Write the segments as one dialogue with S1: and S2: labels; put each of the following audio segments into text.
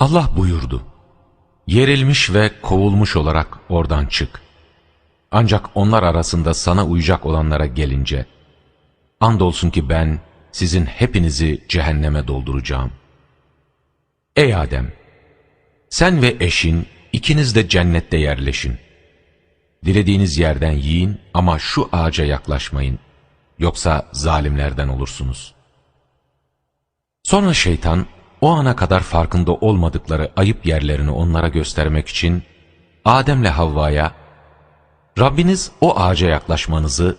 S1: Allah buyurdu. Yerilmiş ve kovulmuş olarak oradan çık. Ancak onlar arasında sana uyacak olanlara gelince, andolsun ki ben sizin hepinizi cehenneme dolduracağım. Ey Adem! Sen ve eşin ikiniz de cennette yerleşin. Dilediğiniz yerden yiyin ama şu ağaca yaklaşmayın. Yoksa zalimlerden olursunuz. Sonra şeytan o ana kadar farkında olmadıkları ayıp yerlerini onlara göstermek için Adem'le Havva'ya Rabbiniz o ağaca yaklaşmanızı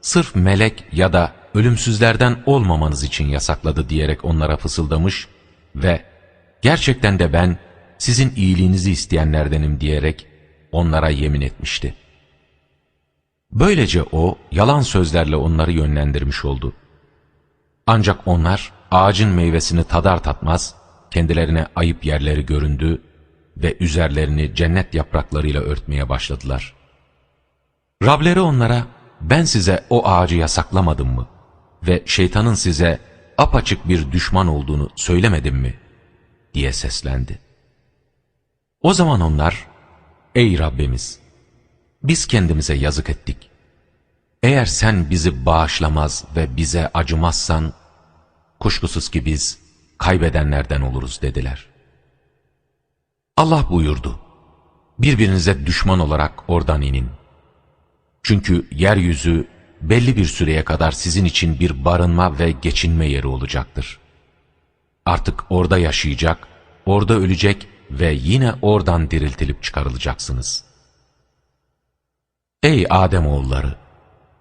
S1: sırf melek ya da ölümsüzlerden olmamanız için yasakladı diyerek onlara fısıldamış ve gerçekten de ben sizin iyiliğinizi isteyenlerdenim diyerek onlara yemin etmişti. Böylece o yalan sözlerle onları yönlendirmiş oldu. Ancak onlar ağacın meyvesini tadar tatmaz, kendilerine ayıp yerleri göründü ve üzerlerini cennet yapraklarıyla örtmeye başladılar. Rableri onlara, ben size o ağacı yasaklamadım mı ve şeytanın size apaçık bir düşman olduğunu söylemedim mi? diye seslendi. O zaman onlar, ey Rabbimiz, biz kendimize yazık ettik. Eğer sen bizi bağışlamaz ve bize acımazsan, kuşkusuz ki biz kaybedenlerden oluruz dediler. Allah buyurdu, birbirinize düşman olarak oradan inin. Çünkü yeryüzü belli bir süreye kadar sizin için bir barınma ve geçinme yeri olacaktır. Artık orada yaşayacak, orada ölecek ve yine oradan diriltilip çıkarılacaksınız. Ey Adem oğulları!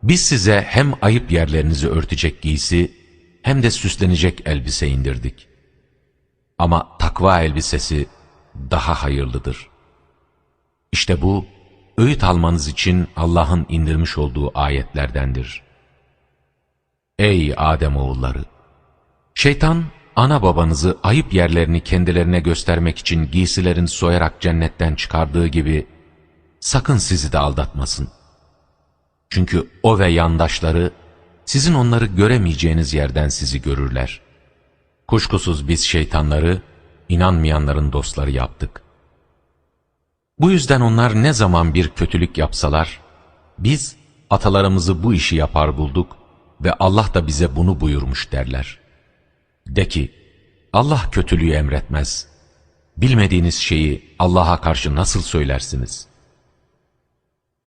S1: Biz size hem ayıp yerlerinizi örtecek giysi hem de süslenecek elbise indirdik. Ama takva elbisesi daha hayırlıdır. İşte bu, öğüt almanız için Allah'ın indirmiş olduğu ayetlerdendir. Ey Adem oğulları! Şeytan, ana babanızı ayıp yerlerini kendilerine göstermek için giysilerini soyarak cennetten çıkardığı gibi, sakın sizi de aldatmasın. Çünkü o ve yandaşları, sizin onları göremeyeceğiniz yerden sizi görürler. Kuşkusuz biz şeytanları, inanmayanların dostları yaptık. Bu yüzden onlar ne zaman bir kötülük yapsalar, biz atalarımızı bu işi yapar bulduk ve Allah da bize bunu buyurmuş derler. De ki, Allah kötülüğü emretmez. Bilmediğiniz şeyi Allah'a karşı nasıl söylersiniz?''